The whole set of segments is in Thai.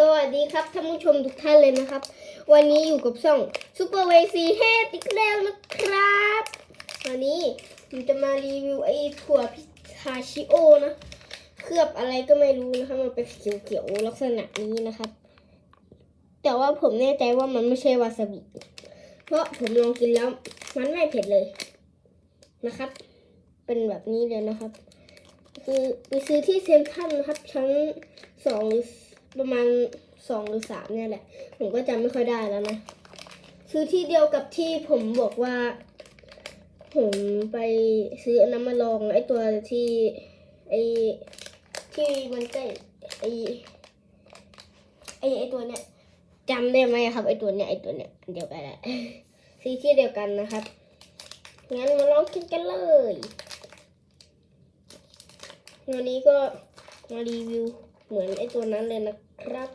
สวัสดีครับท่านผู้ชมทุกท่านเลยนะครับ วันนี้อยู่กับช่องซูเปอร์เวซีเฮดอีกแล้วนะครับ วันนี้ผมจะมารีวิวไอ้ถั่วพิทาชิโอนะ เคลือบอะไรก็ไม่รู้นะครับมันเป็นเขียวๆลักษณะนี้นะครับ แต่ว่าผมแน่ใจว่ามันไม่ใช่วาซาบิ เพราะผมลองกินแล้วมันไม่เผ็ดเลยนะครับ เป็นแบบนี้เลยนะครับ คือไปซื้อที่เซ็นทรัลนะครับชั้นสองหรือ ประมาณสองหรือสามเนี่ยแหละ ผมก็จำไม่ค่อยได้แล้วนะซื้อที่เดียวกับที่ผมบอกว่า ผมไปซื้อน้ำมาลองไอ้ตัวที่ไอ้ที่มันใกล้ไอ้ไอ้ไอ้ตัวเนี้ยจำได้ไหมครับไอ้ตัวเนี้ยไอ้ตัวเนี้ยเดียวกันแหละซื้อที่เดียวกันนะครับงั้นมาลองกินกันเลยวันนี้ก็มารีวิว เหมือนไอตัวนั้นเลยนะครับ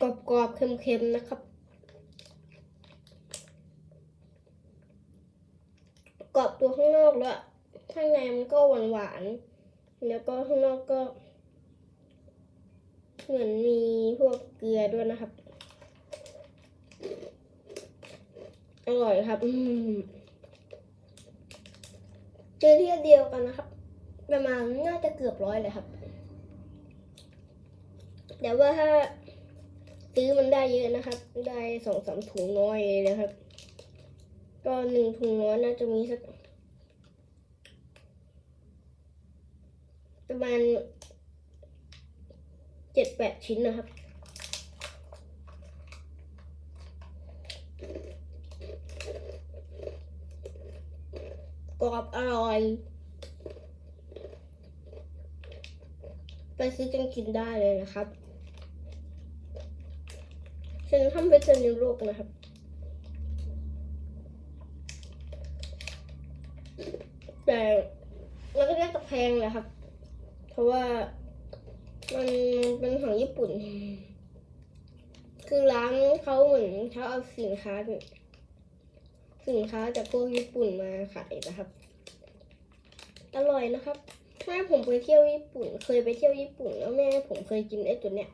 กรอบๆ เค็มๆ นะครับ กรอบตัวข้างนอกแล้วข้างในมันก็หวานๆ แล้วก็ข้างนอกก็ เหมือนมี กเกลือด้วยนะครับ อร่อยครับเจอที่เดียวกันนะครับ ประมาณน่าจะเกือบร้อยเลยครับ แต่ว่าถ้าซื้อมันได้เยอะนะครับ ได้สองสามถุงน้อยเลยนะครับ ก็หนึ่งถุงน้อยน่าจะมีสักประมาณเจ็ดแปดชิ้นนะครับ รอบอร่อย ไปซื้อกันกินได้เลยนะครับเซนทรัลเพชรนิโลกนะครับแต่แล้วก็น่าจะแพงแหละครับ เพราะว่ามันเป็นของญี่ปุ่น คือร้านเขาเหมือนเขาเอาสินค้า สินค้าจากพวกญี่ปุ่นมาขายนะครับ อร่อยนะครับแม่ผมไปเที่ยวญี่ปุ่น เคยไปเที่ยวญี่ปุ่น แล้วแม่ผมเคยกินไอ้ตัวเนี้ย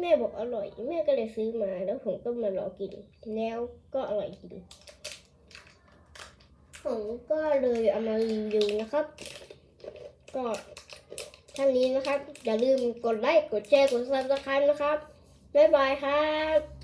แม่บอกอร่อย แม่ก็เลยซื้อมาแล้วผมก็มาลองกิน แล้วก็อร่อยจริงผมก็เลยเอามารีวิวนะครับ ก็ท่านนี้นะครับ อย่าลืมกดไลค์กดแชร์กดซับสไครต์นะครับ บ๊ายบายครับ